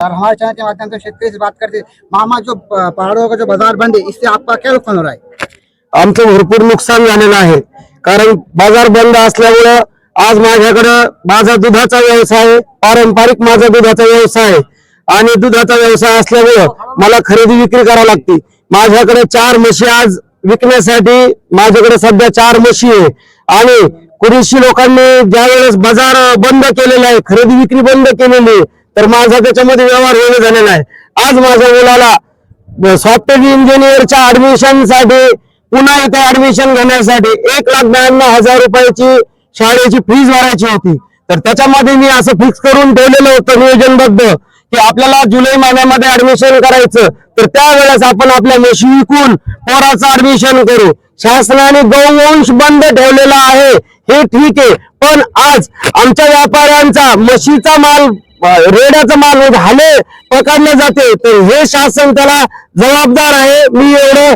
और हमारे चैनल के माध्यम से शेतकरी से बात करते मामा जो पहाड़ों का जो बाजार बंद है इससे आपका क्या नुकसान हो रहा है? आमचं भरपूर नुकसान झालेलं आहे. कारण बाजार बंद असल्यामुळं आज माझ्याकडं माझा दुधाचा व्यवसाय आहे पारंपरिक माझा दुधाचा व्यवसाय आहे. आणि दुधाचा व्यवसाय असल्यामुळं मला खरेदी विक्री करावी लागते. माझ्याकडे चार म्हशी आज विकण्यासाठी माझ्याकडे सध्या चार म्हशी आहे. आणि कुरेशी लोकांनी ज्यावेळेस बाजार बंद केलेला आहे खरेदी विक्री बंद केलेली आहे तर माझा त्याच्यामध्ये व्यवहार होणे झालेला आहे आज माझ्या मुलाला सॉफ्टवेअर इंजिनिअरच्या ऍडमिशनसाठी पुन्हा इथे ऍडमिशन घेण्यासाठी एक लाख ब्याण्णव हजार रुपयाची शाळेची फीज भरायची होती. तर त्याच्यामध्ये मी असं फिक्स करून ठेवलेलं होतं नियोजनबद्ध की आपल्याला जुलै महिन्यामध्ये ऍडमिशन करायचं. तर त्यावेळेस आपण आपल्या म्हशी विकून पोराचं ऍडमिशन करू. शासनाने गौवंश बंद ठेवलेला आहे. हे ठीक आहे. पण आज आमच्या व्यापाऱ्यांचा म्हशीचा माल रेड्याचा माल हाले पकडले जाते. तर हे शासन त्याला जबाबदार आहे. मी एवढं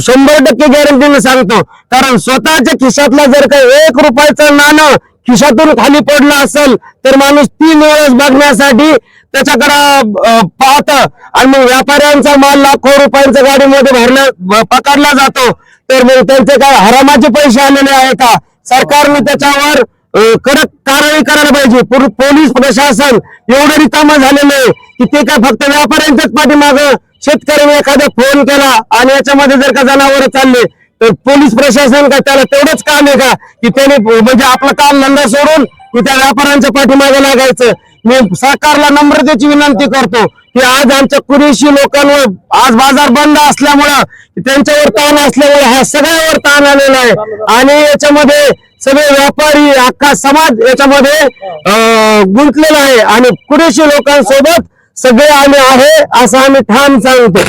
शंभर टक्के गॅरंटीने सांगतो. कारण स्वतःच्या खिशातला जर काही एक रुपयाचं नाणं खिशातून खाली पडलं असेल तर माणूस तीन वेळेस बघण्यासाठी त्याच्याकडे पाहत. आणि मग व्यापाऱ्यांचा माल लाखो रुपयांच्या गाडीमध्ये भरला पकडला जातो. तर मग त्यांचे काय हरामाचे पैसे आलेले आहे का? सरकारने त्याच्यावर कडक कारवाई करायला पाहिजे. पोलीस प्रशासन एवढं रिकामा झालेलं आहे की ते काय फक्त व्यापाऱ्यांच्याच पाठीमाग शेतकऱ्यांनी एखादा फोन केला आणि याच्यामध्ये जर का जनावर चालले तर पोलीस प्रशासन का त्याला तेवढंच काम आहे का? की त्याने म्हणजे आपलं काम धंदा सोडून की त्या व्यापाऱ्यांच्या पाठीमागे लागायचं. मी सरकारला नम्रतेची विनंती करतो की आज आमच्या कुरेशी लोकांवर आज बाजार बंद असल्यामुळं त्यांच्यावर ताण असल्यामुळे हा सगळ्यावर ताण आलेला आहे. आणि याच्यामध्ये सगळे व्यापारी अख्खा समाज याच्यामध्ये अं, गुंतलेला आहे. आणि कुरेशी लोकांसोबत सगळे आम्ही आहे असं आम्ही ठाम सांगतो.